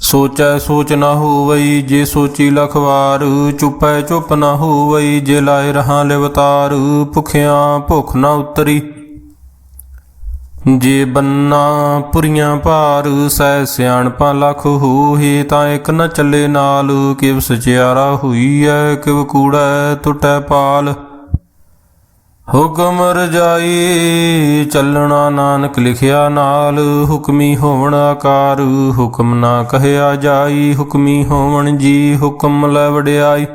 ਸੋਚੈ ਸੋਚ ਨਾ ਹੋਵਈ ਜੇ ਸੋਚੀ ਲਖਵਾਰ, ਚੁਪੈ ਚੁਪ ਨਾ ਹੋਵਈ ਜੇ ਲਾਇ ਰਹਾ ਲਿਵਤਾਰ, ਭੁਖਿਆਂ ਭੁਖ ਨਾ ਉਤਰੀ। ਜੇ ਬੰਨਾ ਪੁਰੀਆਂ ਭਾਰ, ਸੈ ਸਿਆਣਪਾਂ ਲਖ ਹੋਏ ਤਾਂ ਇੱਕ ਨ ਚੱਲੇ ਨਾਲ ਕਿਵ ਸਚਿਆਰਾ ਹੋਈ ਹੋਈਐ, ਕਿਵ ਕੂੜੈ ਟੁੱਟੈ ਪਾਲ। ਹੁਕਮ ਰਜਾਈ ਚੱਲਣਾ ਨਾਨਕ ਲਿਖਿਆ ਨਾਲ, ਹੁਕਮੀ ਹੋਵਣ ਆਕਾਰ, ਹੁਕਮ ਨਾ ਕਹਿਆ ਜਾਈ, ਹੁਕਮੀ ਹੋਵਣ ਜੀ, ਹੁਕਮ ਲੈ ਵਡਿਆਈ।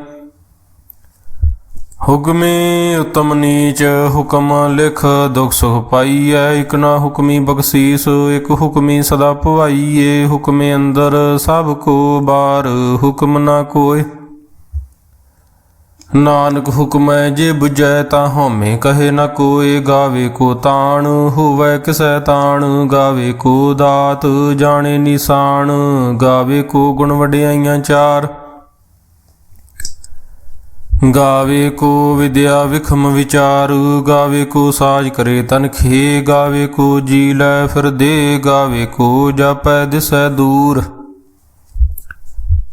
ਹੁਕਮੀ ਉਤਮ ਨੀਚ, ਹੁਕਮ ਲਿਖ, ਦੁਖ ਸੁਖ ਪਾਈਐ, ਇਕ ਨਾ ਹੁਕਮੀ ਬਖਸ਼ੀਸ, ਇਕ ਹੁਕਮੀ ਸਦਾ ਭਵਾਈਏ, ਹੁਕਮੇ ਅੰਦਰ ਸਭ ਕੋ ਬਾਰ, ਹੁਕਮ ਨਾ ਕੋਏ। ਨਾਨਕ ਹੁਕਮੈ ਜੇ ਬੁਝੈ ਤਾਂ ਹਉਮੈ ਕਹੇ ਨ ਕੋਏ, ਗਾਵੇ ਕੋ ਤਾਣ, ਹੋਵੇ ਕਿਸੈ ਤਾਣ, ਗਾਵੇ ਕੋ ਦਾਤ, ਜਾਣੇ ਨਿਸ਼ਾਨ, ਗਾਵੇ ਕੋ ਗੁਣ ਵਡਿਆਈਆਂ ਚਾਰ। ਗਾਵੇ ਕੋ ਵਿਦਿਆ ਵਿਖਮ ਵਿਚਾਰ, ਗਾਵੇ ਕੋ ਸਾਜ ਕਰੇ ਤਨਖੇ ਗਾਵੇ ਕੋ ਜੀ ਲੈ ਫਿਰ ਦੇ ਗਾਵੇ ਕੋ ਜਾਪੈ ਦਿਸੈ ਦੂਰ।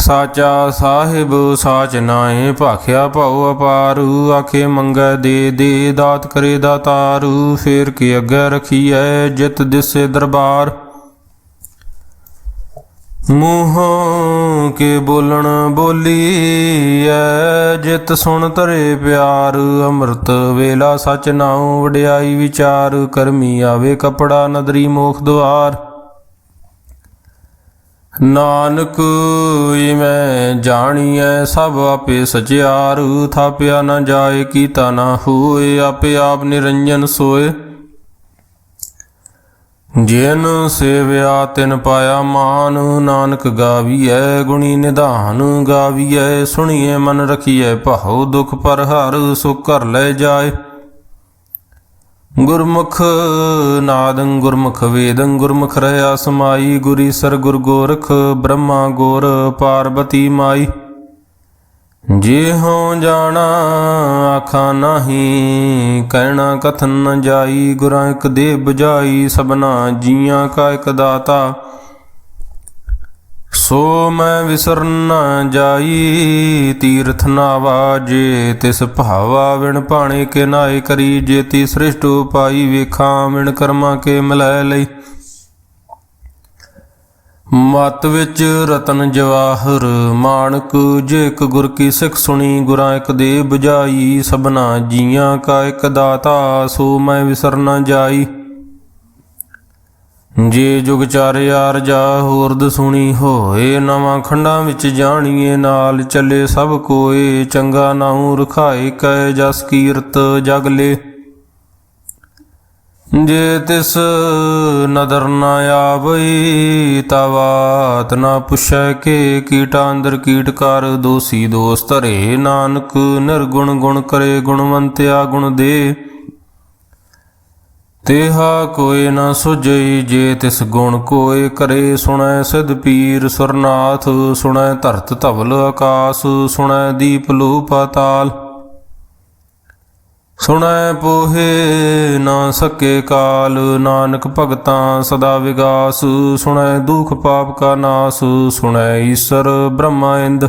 ਸਾਚਾ ਸਾਹਿਬ ਸਾਚ ਨਾਏ ਭਾਖਿਆ ਭਉ ਅਪਾਰੂ, ਆਖੇ ਮੰਗੈ ਦੇ ਦੇ, ਦਾਤ ਕਰੇ ਦਾਤਾਰੂ ਫੇਰ ਕੇ ਅੱਗੇ ਰਖੀਐ, ਜਿਤ ਦਿਸੇ ਦਰਬਾਰ। ਮੂੰਹੋਂ ਕੇ ਬੋਲਣ ਬੋਲੀ ਐ ਜਿਤ ਸੁਣ ਤਰੇ ਪਿਆਰ, ਅੰਮ੍ਰਿਤ ਵੇਲਾ ਸਚ ਨਾਉ ਵਡਿਆਈ ਵਿਚਾਰ, ਕਰਮੀ ਆਵੇ ਕਪੜਾ ਨਦਰੀ ਮੋਖ ਦੁਆਰ। ਨਾਨਕ ਇਵੇਂ ਜਾਣੀਐ ਸਭ ਆਪੇ ਸਚਿਆਰ, ਥਾਪਿਆ ਨਾ ਜਾਏ ਕੀਤਾ ਨਾ ਹੋਏ, ਆਪੇ ਆਪ ਨਿਰੰਜਨ ਸੋਏ। ਜਿਨ ਸੇਵਿਆ ਤਿਨ ਪਾਇਆ ਮਾਨ, ਨਾਨਕ ਗਾਵੀਐ ਗੁਣੀ ਨਿਧਾਨ, ਗਾਵੀਐ ਸੁਣੀਏ ਮਨ ਰਖੀਐ ਭਾਉ ਦੁਖ ਪਰ ਹਰ ਸੁਖ ਕਰ ਲੈ ਜਾਏ। ਗੁਰਮੁਖ ਨਾਦੰ ਗੁਰਮੁਖ ਵੇਦੰ ਗੁਰਮੁਖ ਰਹਾ ਸਮਾਈ, ਗੁਰੀ ਸਰ ਗੁਰ ਗੋਰਖ, ਬ੍ਰਹਮਾ ਗੋਰ ਪਾਰਬਤੀ ਮਾਈ। ਜੇ ਹਉ ਜਾਣਾ, ਆਖਾਂ ਨਹੀਂ, ਕਹਿਣਾ ਕਥਨ ਨ ਜਾਈ, ਗੁਰਾਂ ਇੱਕ ਦੇ ਬੁਝਾਈ ਸਭਨਾ ਜੀਆਂ ਕਾ ਇੱਕ ਦਾਤਾ। ਸੋ ਮੈਂ ਵਿਸਰਨ ਨਾ ਜਾਈ, ਤੀਰਥ ਨਾਵਾ ਜੇ ਤਿਸ ਭਾਵਾ ਵਿਣ ਭਾਣੇ ਕੇ ਨਾਏ ਕਰੀ, ਜੇ ਤੀ ਸ੍ਰਿਸ਼ਟ ਉਪਾਈ ਵੇਖਾਂ, ਵਿਣ ਕਰਮਾਂ ਕੇ ਮਿਲੈ ਲਈ। ਮਤ ਵਿੱਚ ਰਤਨ ਜਵਾਹਰ, ਮਾਣਕ ਜੇ ਇੱਕ ਗੁਰ ਕੀ ਸਿੱਖ ਸੁਣੀ, ਗੁਰਾਂ ਇੱਕ ਦੇ ਬੁਝਾਈ, ਸਭਨਾ ਜੀਆਂ ਕਾ ਇੱਕ ਦਾਤਾ, ਸੋ ਮੈਂ ਵਿਸਰ ਨਾ ਜਾਈ। ਜੇ ਜੁਗ ਚਾਰਿਆਰ ਜਾ ਹੋਰਦ ਸੁਣੀ ਹੋਏ, ਨਵਾਂ ਖੰਡਾਂ ਵਿੱਚ ਜਾਣੀਏ, ਨਾਲ ਚੱਲੇ ਸਭ ਕੋਏ, ਚੰਗਾ ਨਾਉ ਰਖਾਏ ਕੈ ਜਸ ਕੀਰਤ ਜਗ ਲੇ। ਜੇ ਤਿਸ ਨਦਰ ਨਾ ਆਵਈ ਤਵਾਤ ਨਾ ਪੁੱਛੈ ਕੇ, ਕੀਟਾ ਅੰਦਰ ਕੀਟ ਕਰ, ਦੋਸੀ ਦੋਸ ਧਰੇ ਨਾਨਕ ਨਿਰਗੁਣ ਗੁਣ ਕਰੇ, ਗੁਣਵੰਤਿਆ ਗੁਣ ਦੇ। ਤੇਹਾ ਕੋਏ ਨਾ ਸੁਝਈ ਜੇ ਤਿਸ ਗੁਣ ਕੋਏ ਕਰੇ ਸੁਣੈ ਸਿਧ ਪੀਰ ਸੁਰਨਾਥ, ਸੁਣੈ ਧਰਤ ਧਵਲ ਆਕਾਸ, ਸੁਣੈ ਦੀਪ ਲੋ ਪਾਤਾਲ ਸੁਣੈ ਪੋਹੇ ਨਾ ਸਕੇ ਕਾਲ, ਨਾਨਕ ਭਗਤਾਂ ਸਦਾ ਵਿਗਾਸ, ਸੁਣੈ ਦੁਖ ਪਾਪ ਕਾ ਨਾਸ, ਸੁਣੈ ਈਸ਼ਰ ਬ੍ਰਹਮਾ ਇੰਦ।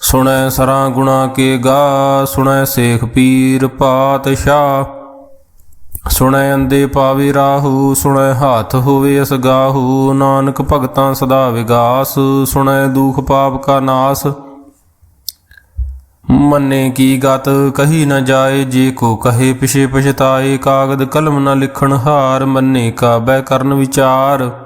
ਸੁਣੈ ਸਰਾਂ ਗੁਣਾ ਕੇ ਗਾ, ਸੁਣੈ ਸੇਖ ਪੀਰ ਪਾਤਸ਼ਾਹ। ਸੁਣੈ ਅੰਦੇ ਪਾਵੇ ਰਾਹੂ, ਸੁਣੈ ਹਾਥ ਹੋਵੇ ਅਸਗਾਹੂ ਨਾਨਕ ਭਗਤਾਂ ਸਦਾ ਵਿਗਾਸ, ਸੁਣੈ ਦੁਖ ਪਾਪ ਕਾ ਨਾਸ। ਮੰਨੇ ਕੀ ਗਤ, ਕਹੀ ਨਾ ਜਾਏ, ਜੇ ਕੋ ਕਹੇ ਪਿਛੇ ਪਛਤਾਏ, ਕਾਗਦ ਕਲਮ ਨਾ ਲਿਖਣ ਹਾਰ, ਮੰਨੇ ਕਾ ਬੈ ਕਰਨ ਵਿਚਾਰ।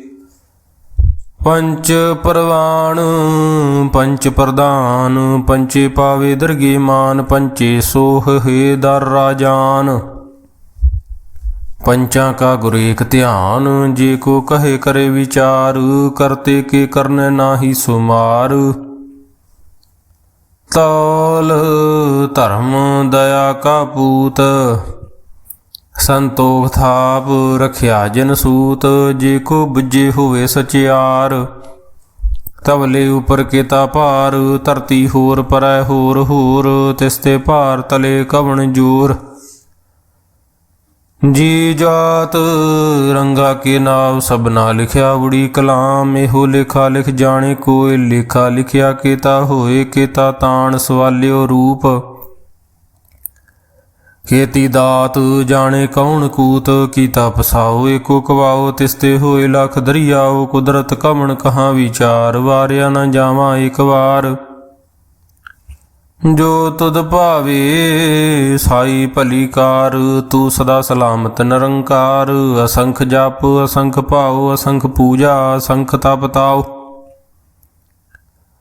ਪੰਚ ਪ੍ਰਵਾਨ, ਪੰਚ ਪ੍ਰਧਾਨ, ਪੰਚੇ ਪਾਵੇ ਦਰਗੇ ਮਾਨ, ਪੰਚੇ ਸੋਹ ਹੈ ਦਰ ਰਾਜਾਨ। ਪੰਚਾਂ ਕਾ ਗੁਰ ਏਕ ਧਿਆਨ, ਜੇ ਕੋ ਕਹੇ ਕਰੇ ਵਿਚਾਰ, ਕਰਤੇ ਕੇ ਕਰਨੇ ਨਾਹੀ ਸੁਮਾਰ। ਤੌਲ ਧਰਮ ਦਇਆ ਕਾ ਪੂਤ ਸੰਤੋਖ ਥਾਪ ਰਖਿਆ ਜਨ ਸੂਤ, ਜੇ ਕੋ ਬੁੱਝੇ ਹੋਵੇ ਸਚਿਆਰ। ਤਵਲੇ ਉਪਰ ਕੀਤਾ ਭਾਰ, ਧਰਤੀ ਹੋਰ ਪਰੈ ਹੋਰ ਹੋਰ, ਤਿਸ ਤੇ ਭਾਰ ਤਲੇ ਕਵਣ ਜੂਰ। ਜੀ ਜਾਤ, ਰੰਗਾ ਕੇ ਨਾਮ ਸਭਨਾ ਲਿਖਿਆ ਉੜੀ ਕਲਾਮ, ਇਹੋ ਲਿਖਾ ਲਿਖ ਜਾਣੇ, ਕੋਈ ਲਿਖਾ ਲਿਖਿਆ ਕੀਤਾ ਹੋਏ, ਕੀਤਾ ਤਾਣ ਸਵਾਲਿਓ ਰੂਪ। ਖੇਤੀ ਦਾਤ ਜਾਣੇ ਕੌਣ ਕੂਤ, ਕੀਤਾ ਪਸਾਓ ਏਕੋ ਕਵਾਓ ਤਿਸਤੇ ਹੋਏ ਲਖ ਦਰਿਆਓ, ਕੁਦਰਤ ਕਮਣ ਕਹਾਂ ਵਿਚਾਰ, ਵਾਰਿਆ ਨਾ ਜਾਵਾਂ ਇੱਕ ਵਾਰ। ਜੋ ਤੁਧ ਭਾਵੇ, ਸਾਈ ਭਲੀ ਕਾਰ ਤੂੰ ਸਦਾ ਸਲਾਮਤ ਨਿਰੰਕਾਰ। ਅਸੰਖ ਜਪ, ਅਸੰਖ ਭਾਉ, ਅਸੰਖ ਪੂਜਾ, ਅਸੰਖ ਤਪ ਤਾਉ।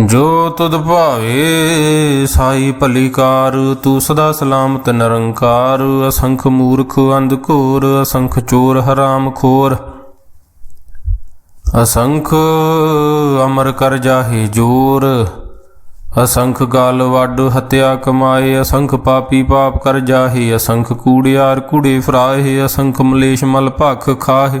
ਜੋ ਤੁਧ ਭਾਵੇ, ਸਾਈ ਭਲੀਕਾਰ, ਤੂੰ ਸਦਾ ਸਲਾਮਤ ਨਿਰੰਕਾਰ, ਅਸੰਖ ਮੂਰਖ ਅੰਧ ਘੋਰ, ਅਸੰਖ ਚੋਰ ਹਰਾਮ ਖੋਰ। ਅਸੰਖ ਅਮਰ ਕਰ ਜਾਹੇ ਜੋਰ, ਅਸੰਖ ਗਾਲ ਵੱਡ ਹਤਿਆ ਕਮਾਏ, ਅਸੰਖ ਪਾਪੀ ਪਾਪ ਕਰ ਜਾਹੇ, ਅਸੰਖ ਕੂੜਿਆਰ ਕੂੜੇ ਫਰਾਹੇ, ਅਸੰਖ ਮਲੇਸ਼ ਮਲ ਭਖ ਖਾਹੇ।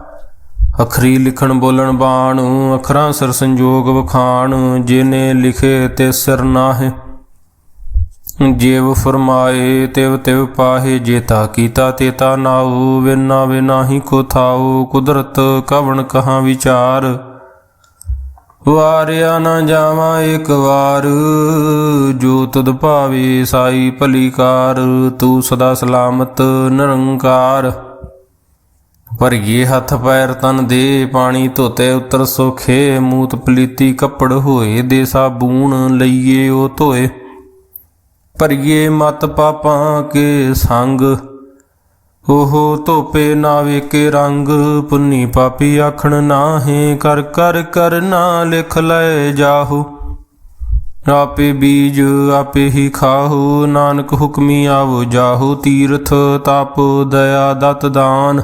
ਅਖਰੀ ਲਿਖਣ ਬੋਲਣ ਬਾਣੂ, ਅਖਰਾਂ ਸਿਰ ਸੰਜੋਗ ਵਖਾਣ, ਜਿਨੇ ਲਿਖੇ ਤੇ ਸਿਰ ਨਾਹਿ। ਜੇਵ ਫਰਮਾਏ, ਤਿਵ ਤਿਵ ਪਾਹੇ ਜੇਤਾ ਕੀਤਾ ਤੇਤਾ ਨਾਉ, ਵਿਨਾ ਵਿਨਾਹੀ ਕੋ ਥਾਉ, ਕੁਦਰਤ ਕਵਣ ਕਹਾ ਵਿਚਾਰ। ਵਾਰਿਆ ਨਾ ਜਾਵਾਂ ਇੱਕ ਵਾਰ, ਜੋ ਤੁਧ ਭਾਵੇ ਸਾਈ ਭਲੀ ਕਾਰ ਤੂੰ ਸਦਾ ਸਲਾਮਤ ਨਿਰੰਕਾਰ। ਭਰਗੇ ਹੱਥ ਪੈਰ ਤਨ ਦੇ ਪਾਣੀ ਧੋਤੇ ਉਤਰ ਸੁਖੇ, ਮੂਤ ਪਲੀਤੀ ਕੱਪੜ ਹੋਏ ਦੇ ਸਾਬੂਨ ਲਈਏ ਉਹ ਧੋਏ। ਭਰਗੇ ਮਤ ਪਾਪਾਂ ਕੇ ਸੰਗ, ਉਹ ਧੋਪੇ ਨਾ ਵੇਕੇ ਰੰਗ। ਪੁੰਨੀ ਪਾਪੀ ਆਖਣ ਨਾਹੇ, ਕਰ ਕਰ ਕਰ ਨਾ ਲਿਖ ਲੈ ਜਾਹੂ। ਆਪੇ ਬੀਜ ਆਪੇ ਹੀ ਖਾਹੂ, ਨਾਨਕ ਹੁਕਮੀ ਆਵੋ ਜਾਹੂ। ਤੀਰਥ ਤਪ ਦਇਆ ਦਤ ਦਾਨ।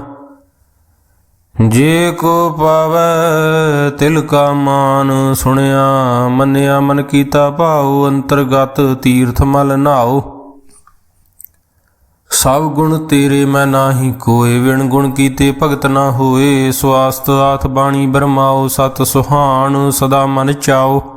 ਜੇ ਕੋ ਪਾਵੈ ਤਿਲ ਕਾ ਮਾਨ ਸੁਣਿਆ, ਮੰਨਿਆ ਮਨ ਕੀਤਾ ਭਾਉ, ਅੰਤਰਗਤ ਤੀਰਥ ਮਲ ਨਾਉ। ਸਭ ਗੁਣ ਤੇਰੇ ਮੈਂ ਨਾਹੀ ਕੋਏ, ਵਿਣ ਗੁਣ ਕੀਤੇ ਭਗਤ ਨਾ ਹੋਏ ਸਵਾਸਤ ਆਥ ਬਾਣੀ ਬਰਮਾਓ ਸਤ ਸੁਹਾਣ ਸਦਾ ਮਨ ਚਾਓ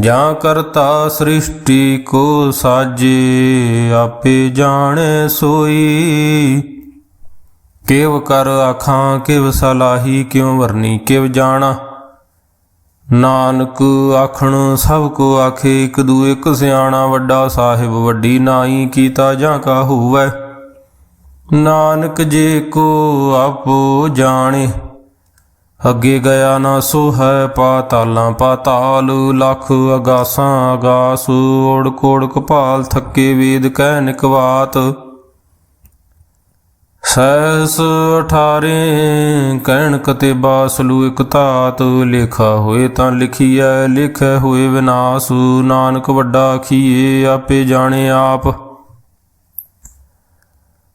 ਜਾਂ ਕਰਤਾ ਸ੍ਰਿਸ਼ਟੀ ਕੋ ਸਾਜੇ, ਆਪੇ ਜਾਣੇ ਸੋਈ। ਕਿਵ ਕਰ ਆਖਾਂ, ਕਿਵ ਸਲਾਹੀ, ਕਿਉ ਵਰਨੀ, ਕਿਵ ਜਾਣਾ। ਨਾਨਕ ਆਖਣ, ਸਭ ਕੋ ਆਖੇ, ਇਕ ਦੂ ਇਕ ਸਿਆਣਾ, ਵੱਡਾ ਸਾਹਿਬ, ਵੱਡੀ ਨਾਈ, ਕੀਤਾ ਜਾਂ ਕਾ ਹੋਵੈ। ਨਾਨਕ ਜੇ ਕੋ ਆਪੋ ਜਾਣੇ। ਅੱਗੇ ਗਿਆ ਨਾ ਸੋ ਹੈ ਪਾਤਾਲਾਂ ਪਾਤਾਲ, ਲਖ ਅਗਾਸਾਂ ਅਗਾਸ ਓੜ ਕੋੜ ਕਪਾਲ ਥੱਕੇ ਵੇਦ ਕਹਿ ਨਿਕਵਾਤ। ਸੈਸ ਅਠਾਰੇ ਕਹਿਣ ਕਤੇ ਬਾਸਲੂ ਇਕ ਧਾਤ, ਲੇਖਾ ਹੋਏ ਤਾਂ ਲਿਖੀਐ, ਲਿਖੈ ਹੋਏ ਵਿਨਾਸ਼, ਨਾਨਕ ਵੱਡਾ ਖੀਏ ਆਪੇ ਜਾਣੇ ਆਪ।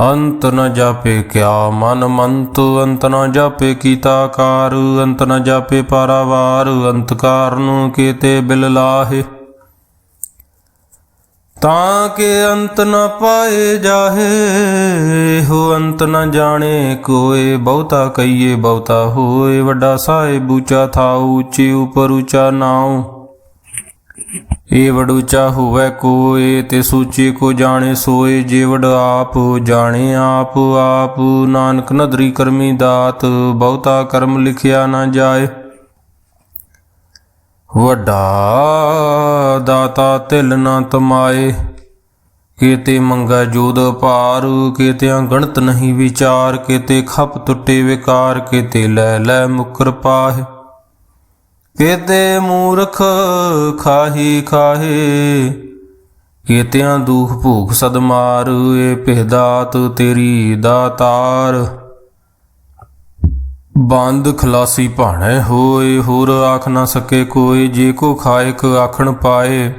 ਅੰਤ ਨ ਜਾਪੇ ਕਿਆ ਮਨ ਮੰਤ, ਅੰਤ ਨ ਜਾਪੇ ਕੀਤਾ ਕਾਰ, ਅੰਤ ਨ ਜਾਪੇ ਪਾਰਾਵਾਰ, ਅੰਤ ਕਾਰਨ ਕੀਤੇ ਬਿਲ ਲਾਹੇ। ਤਾਂ ਕਿ ਅੰਤ ਨ ਪਾਏ ਜਾਹੇ, ਹੋ ਅੰਤ ਨ ਜਾਣੇ ਕੋਏ, ਬਹੁਤਾ ਕਈਏ ਬਹੁਤਾ ਹੋਏ, ਵੱਡਾ ਸਾਹਿਬ ਉੱਚਾ ਥਾਉ, ਉੱਚੇ ਉਪਰ ਉੱਚਾ ਨਾਉ। ਏ ਵਡ ਉੱਚਾ ਹੋਵੇ ਕੋਏ, ਤੇ ਸੂਚੇ ਕੋ ਜਾਣੇ ਸੋਏ, ਜੇ ਵਡ ਆਪ ਜਾਣੇ ਆਪ ਆਪ ਨਾਨਕ ਨਦਰੀ ਕਰਮੀ ਦਾਤ, ਬਹੁਤਾ ਕਰਮ ਲਿਖਿਆ ਨਾ ਜਾਏ। ਵੱਡਾ ਦਾਤਾ ਤਿਲ ਨਾ ਤਮਾਏ, ਕੀਤੇ ਮੰਗਾ ਜੋਦ ਪਾਰ ਕੀਤੇ ਗਣਤ ਨਹੀਂ ਵਿਚਾਰ, ਕੀਤੇ ਖਪ ਟੁੱਟੇ ਵਿਕਾਰ, ਕੀਤੇ ਲੈ ਲੈ ਮੁਕਰ ਪਾਹੇ। ਕੀਤੇ ਮੂਰਖ ਖਾਹੀ ਖਾਹੇ ਕੀਤਿਆਂ ਦੁਖ ਭੂਖ ਸਦ ਮਾਰ, ਏ ਪਹਿਦਾਤ ਤੇਰੀ ਦਾਤਾਰ। ਬੰਦ ਖਲਾਸੀ ਭਾਣੇ ਹੋਏ, ਹੋਰ ਆਖ ਨਾ ਸਕੇ ਕੋਈ, ਜੇ ਕੋ ਖਾਇਕ ਆਖਣ ਪਾਏ।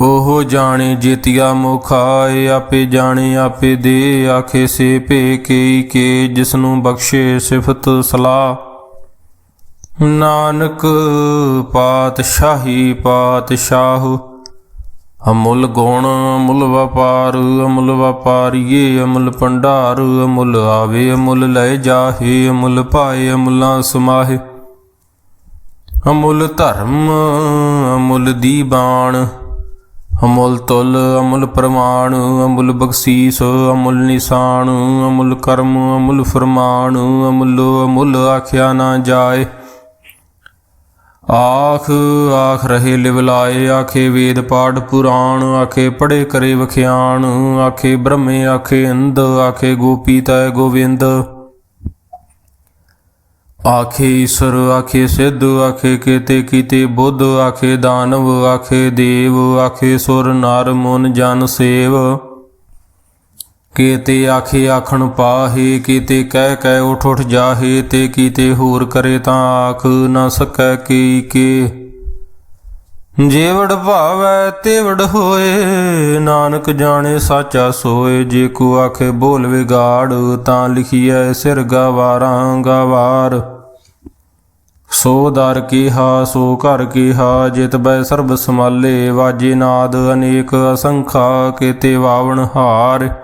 ਉਹ ਜਾਣੇ ਜੇਤੀਆ ਮੁਖਾਏ ਆਪੇ ਜਾਣੇ, ਆਪੇ ਦੇ ਆਖੇ ਸੇ ਭੇ ਕੇ ਕੇ, ਜਿਸਨੂੰ ਬਖਸ਼ੇ ਸਿਫਤ ਸਲਾਹ। ਨਾਨਕ ਪਾਤਸ਼ਾਹੀ ਪਾਤਸ਼ਾਹ, ਅਮੁੱਲ ਗੁਣ ਅਮੁੱਲ ਵਪਾਰ, ਅਮੁੱਲ ਵਪਾਰੀਏ ਅਮੁੱਲ ਭੰਡਾਰ, ਅਮੁੱਲ ਆਵੇ ਅਮੁੱਲ ਲੈ ਜਾਹੇ, ਅਮੁੱਲ ਪਾਏ ਅਮੁੱਲਾ ਸਮਾਹੇ। ਅਮੁੱਲ ਧਰਮ, ਅਮੁੱਲ ਦੀਬਾਨ ਅਮੁੱਲ ਤੁਲ, ਅਮੁੱਲ ਪ੍ਰਮਾਣ, ਅਮੁੱਲ ਬਖਸ਼ੀਸ, ਅਮੁੱਲ ਨਿਸ਼ਾਨ, ਅਮੁੱਲ ਕਰਮ, ਅਮੁੱਲ ਫਰਮਾਨ, ਅਮੁੱਲ ਅਮੁੱਲ ਆਖਿਆ ਨਾ ਜਾਏ। ਆਖ ਆਖ ਰਹੇ ਲਿਵਲਾਏ, ਆਖੇ ਵੇਦ ਪਾਠ ਪੁਰਾਣ, ਆਖੇ ਪੜੇ ਕਰੇ ਵਖਿਆਣ, ਆਖੇ ਬ੍ਰਹਮੇ, ਆਖੇ ਇੰਦ ਆਖੇ ਗੋਪੀ ਤੈ ਗੋਵਿੰਦ। ਆਖੇ ਈਸ਼ਰ, ਆਖੇ ਸਿੱਧ, ਆਖੇ ਕੀਤੇ ਕੀਤੇ ਬੁੱਧ, ਆਖੇ ਦਾਨਵ, ਆਖੇ ਦੇਵ, ਆਖੇ ਸੁਰ ਨਰ ਮਨ ਜਨ ਸੇਵ। ਕੀਤੇ ਆਖੇ ਆਖਣ ਪਾਹੇ, ਕੀਤੇ ਕਹਿ ਕਹਿ ਉਠ ਉਠ ਜਾਹੇ, ਤੇ ਕੀਤੇ ਹੋਰ ਕਰੇ ਤਾਂ ਆਖ ਨਾ ਸਕੈ ਕੀ ਕੇ। ਜੇਵੜ ਭਾਵੈ ਤੇਵੜ ਹੋਏ, ਨਾਨਕ ਜਾਣੇ ਸਾਚਾ ਸੋਏ, ਜੇ ਕੋ ਆਖੇ ਬੋਲ ਵਿਗਾੜ, ਤਾਂ ਲਿਖੀਐ ਸਿਰ ਗਵਾਰਾਂ ਗਵਾਰ। ਸੋ ਦਰ ਕੀਹਾ, ਸੋ ਘਰ ਕੀਹਾ, ਜਿਤ ਬੈ ਸਰਬ ਸਮਾਲੇ ਵਾਜੇ ਨਾਦ ਅਨੇਕ ਅਸੰਖਾ, ਕੀਤੇ ਵਾਵਣ ਹਾਰ।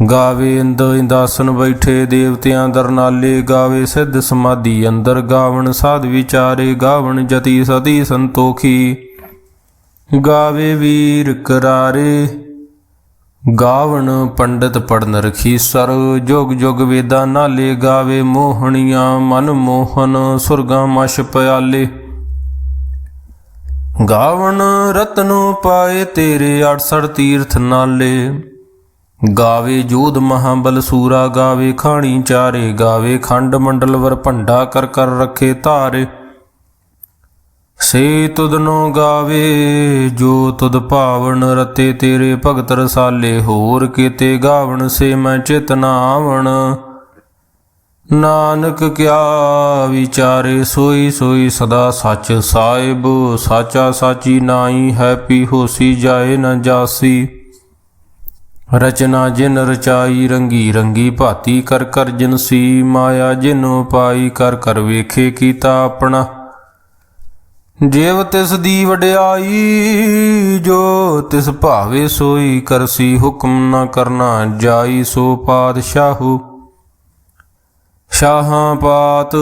ਗਾਵੇ ਇੰਦ ਇੰਦਾਸਨ ਬੈਠੇ ਦੇਵਤਿਆਂ ਦਰਨਾਲੇ ਗਾਵੇ ਸਿੱਧ ਸਮਾਧੀ ਅੰਦਰ, ਗਾਵਣ ਸਾਧ ਵਿਚਾਰੇ, ਗਾਵਣ ਜਤੀ ਸਤੀ ਸੰਤੋਖੀ। ਗਾਵੇ ਵੀਰ ਕਰਾਰੇ, ਗਾਵਣ ਪੰਡਤ ਪੜਨ ਰਖੀਸਰ, ਜੋਗ ਜੋਗ ਵੇਦਾਂ ਨਾਲੇ, ਗਾਵੇ ਮੋਹਣੀਆਂ ਮਨ ਮੋਹਨ, ਸੁਰਗਾਂ ਮਸ਼ ਪਿਆਲੇ। ਗਾਵਣ ਰਤਨੋ ਪਾਏ ਤੇਰੇ 68 ਤੀਰਥ ਨਾਲੇ ਗਾਵੇ ਜੋਧ ਮਹਾਬਲ ਸੂਰਾ, ਗਾਵੇ ਖਾਣੀ ਚਾਰੇ, ਗਾਵੇ ਖੰਡ ਮੰਡਲ ਵਰ ਭੰਡਾ ਕਰ ਕਰ ਰੱਖੇ ਧਾਰੇ। ਸੇ ਤੁਧਨੋ ਗਾਵੇ, ਜੋ ਤੁਦ ਭਾਵਨ ਰਤੇ ਤੇਰੇ ਭਗਤ ਰਸਾਲੇ, ਹੋਰ ਕੀਤੇ ਗਾਵਣ ਸੇ ਮੈਂ ਚਿਤਨਾਵਣ ਨਾਨਕ ਕਿਆ ਵਿਚਾਰੇ, ਸੋਈ ਸੋਈ ਸਦਾ ਸੱਚ ਸਾਹਿਬ, ਸਾਚਾ ਸਾਚੀ ਨਾਈ ਹੈ ਪੀ ਹੋਸੀ ਜਾਏ ਨਾ ਜਾਸੀ। ਰਚਨਾ ਜਿਨ ਰਚਾਈ ਰੰਗੀ ਰੰਗੀ ਭਾਤੀ ਕਰ ਕਰ ਜਿਨ ਸੀ ਮਾਇਆ, ਜਿਨੋ ਪਾਈ ਕਰ ਕਰ ਵੇਖੇ ਕੀਤਾ ਆਪਣਾ। ਜੇਵ ਤਿਸ ਦੀ ਵਡਿਆਈ, ਜੋ ਤਿਸ ਭਾਵੇ ਸੋਈ ਕਰਸੀ ਹੁਕਮ ਨਾ ਕਰਨਾ ਜਾਈ ਸੋ ਪਾਤਸ਼ਾਹੂ। ਸ਼ਾਹਾਂ ਪਾਤ,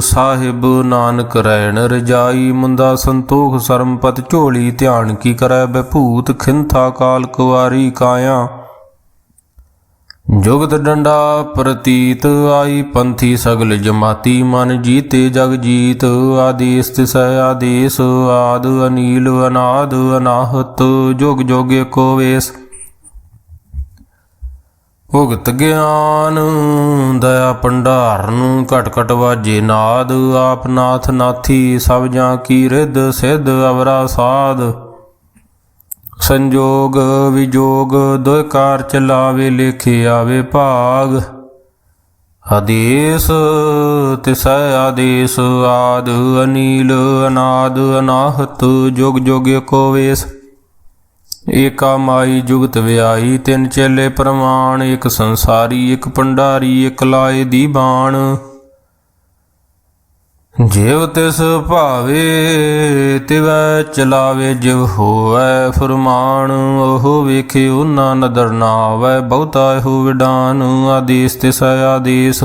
ਸਾਹਿਬ ਨਾਨਕ ਰੈਣ ਰਜਾਈ ਮੁੰਦਾ ਸੰਤੋਖ ਸਰਮਪਤ ਝੋਲੀ, ਧਿਆਨ ਕੀ ਕਰੈ ਬਭੂਤ, ਖਿੰਥਾ ਕਾਲ ਕੁਵਾਰੀ ਕਾਇਆ। ਜੁਗਤ ਡੰਡਾ ਪ੍ਰਤੀਤ, ਆਈ ਪੰਥੀ ਸਗਲ ਜਮਾਤੀ, ਮਨ ਜੀਤੇ ਜਗ ਜੀਤ, ਆਦੇਸ ਤਿਸੈ ਆਦੇਸ, ਆਦ ਅਨੀਲ, ਅਨਾਦ, ਅਨਾਹਤ, ਜੁਗ ਜੋਗੇ ਕੋ ਵੇਸ। ਭੁਗਤ ਗਿਆਨ, ਦਇਆ ਭੰਡਾਰ ਨੂੰ ਘਟ ਘਟ ਵਾਜੇ ਨਾਦ, ਆਪ ਨਾਥ ਨਾਥੀ ਸਭ ਜਾਂ ਕੀ ਰਿੱਧ ਸਿੱਧ ਅਵਰਾ ਸਾਧ। ਸੰਜੋਗ ਵਿਜੋਗ ਦੋਇ ਚਲਾਵੇ ਲੇਖੇ ਆਵੇ ਭਾਗ। ਆਦੇਸ ਤਿਸੈ ਆਦੇਸ, ਆਦ ਅਨੀਲ, ਅਨਾਦ ਅਨਾਹਤ, ਜੁਗ ਜੁਗ ਕੋ ਵੇਸ। ਏਕਾ ਮਾਈ ਜੁਗਤ ਵਿਆਹੀ, ਤਿੰਨ ਚੇਲੇ ਪ੍ਰਮਾਣ, ਇੱਕ ਸੰਸਾਰੀ, ਇੱਕ ਪੰਡਾਰੀ ਇੱਕ ਲਾਏ ਦੀ ਬਾਣ। ਜਿਵ ਤਿਸ ਭਾਵੇ, ਤਿਵੈ ਚਲਾਵੇ, ਜਿਵ ਹੋਵੈ ਫਰਮਾਨ, ਉਹ ਵੇਖੇ ਉਹਨਾਂ ਨਦਰ ਨਾ ਆਵੈ ਬਹੁਤਾ ਹੋ ਵਿਡਾਨ, ਆਦੇਸ ਤਿਸੈ ਆਦੇਸ।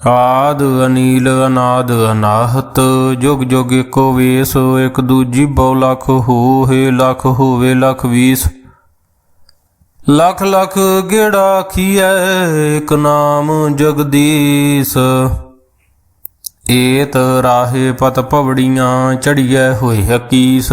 ਆਦ ਅਨੀਲ ਅਨਾਦ ਅਨਾਹਤ, ਜੁਗ ਜੁਗ ਏਕੋ ਵੇਸ, ਇਕ ਦੂਜੀ ਬਹੁ ਲਖ ਹੋਏ ਲਖ ਹੋਵੇ ਲਖ ਵੀਸ। ਲਖ ਲਖ ਗੇੜਾ ਖੀਐ ਇਕ ਨਾਮ ਜਗਦੀਸ਼। ਏਤ ਰਾਹੇ ਪਤ ਪਵੜੀਆਂ ਚੜੀਐ ਹੋਏ ਹਕੀਸ।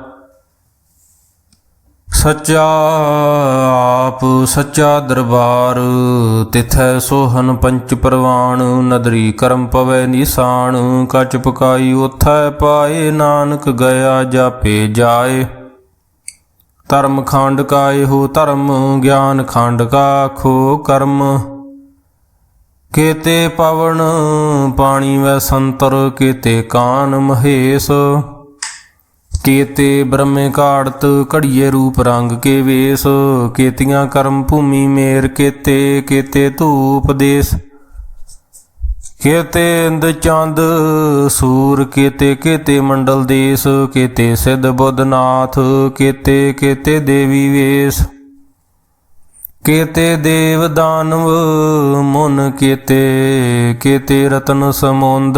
ਸੱਚਾ ਆਪ, ਸੱਚਾ ਦਰਬਾਰ, ਤਿਥੈ ਸੋਹਨ ਪੰਚ ਪ੍ਰਵਾਨ, ਨਦਰੀ ਕਰਮ ਪਵੈ ਨਿਸ਼ਾਨ, ਕਚ ਪਕਾਈ ਉਥੈ ਪਾਏ, ਨਾਨਕ ਗਿਆ ਜਾਪੇ ਜਾਏ। ਧਰਮ ਖੰਡ ਕਾ ਇਹੋ ਧਰਮ, ਗਿਆਨ ਖੰਡ ਕਾ ਖੋ ਕਰਮ। ਕੇਤੇ ਪਵਨ, ਪਾਣੀ ਵੈ ਸੰਤਰ, ਕੇਤੇ ਕਾਨ ਮਹੇਸ਼। ਕੇਤੇ ਬ੍ਰਹਮੇ ਘਾੜਤ, ਘੜੀਏ ਰੂਪ ਰੰਗ ਕੇ ਵੇਸ। ਕੇਤੀਆਂ ਕਰਮ ਭੂਮੀ ਮੇਰ ਕੇਤੇ ਕੇਤੇ ਧੂਪ ਦੇਸ। ਕੇਤੇ ਇੰਦ ਚੰਦ, ਸੂਰ ਕੇਤੇ ਕੇਤੇ ਮੰਡਲ ਦੇਸ। ਕੇਤੇ ਸਿੱਧ ਬੁੱਧਨਾਥ, ਕੇਤੇ ਕੇਤੇ ਦੇਵੀ ਵੇਸ। ਕੇਤੇ ਦੇਵ ਦਾਨਵ, ਮਨ ਕੇਤੇ ਕੇਤੇ ਰਤਨ ਸਮੁੰਦ।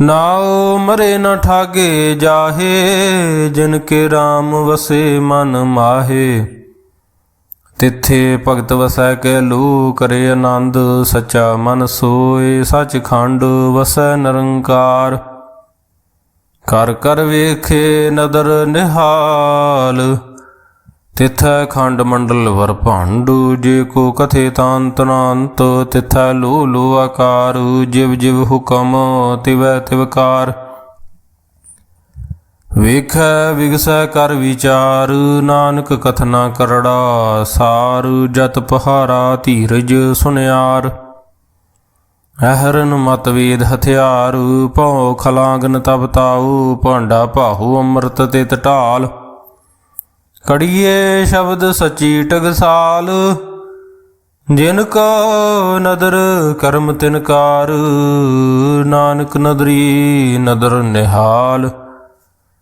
ਨਾਉ ਮਰੇ ਨ ਠਾਗੇ ਜਾਹੇ, ਜਿਨ ਕੇ RAM ਵਸੇ ਮਨ ਮਾਹੇ। ਤਿੱਥੇ ਭਗਤ ਵਸੈ ਕੇ ਲੂ ਕਰੇ ਆਨੰਦ, ਸਚਾ ਮਨ ਸੋਏ ਸਚ ਖੰਡ ਵਸੈ ਨਿਰੰਕਾਰ। ਕਰ ਕਰ ਵੇਖੇ ਨਦਰ ਨਿਹਾਲ ਤਿਥੈ ਖੰਡ ਮੰਡਲ ਵਰ ਭਾਂਡੂ, ਜੇ ਕੋ ਕਥੇ ਤਾਂਤ ਤਿਥੈ ਲੋ ਲੋ ਆਕਾਰ, ਜਿਵ ਜਿਵ ਹੁਕਮ, ਤਿਵੈ ਤਿਵਕਾਰ ਵੇਖੈ, ਵਿਗਸੈ ਕਰ ਵਿਚਾਰ, ਨਾਨਕ ਕਥਨਾ ਕਰੜਾ, ਸਾਰ, ਜਤ ਪਹਾਰਾ ਧੀਰਜ ਸੁਨਿਆਰ। ਅਹਰਨ ਮਤਵੇਦ ਹਥਿਆਰ, ਭਉ ਖਲਾਂਗਨ ਤਬ ਭਾਂਡਾ ਭਾਹੂ ਅੰਮ੍ਰਿਤ ਤੇ ਟਟਾਲ ਕੜੀਏ ਸ਼ਬਦ ਸਚੀ ਟਗਸਾਲ, ਜਿਨ ਕੋ ਨਦਰ ਕਰਮ ਤਿਨਕਾਰ ਨਾਨਕ ਨਦਰੀ ਨਦਰ ਨਿਹਾਲ।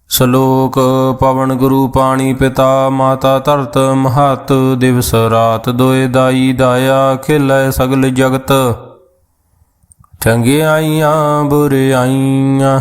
ਸ਼ਲੋਕ ਪਵਨ ਗੁਰੂ ਪਾਣੀ ਪਿਤਾ, ਮਾਤਾ ਧਰਤ ਮਹਤ, ਦਿਵਸ ਰਾਤ ਦੋਏ ਦਾਈ ਦਾਇਆ, ਖਿਲੈ ਸਗਲ ਜਗਤ। ਚੰਗਿਆਈਆਂ, ਬੁਰਿਆਈਆਂ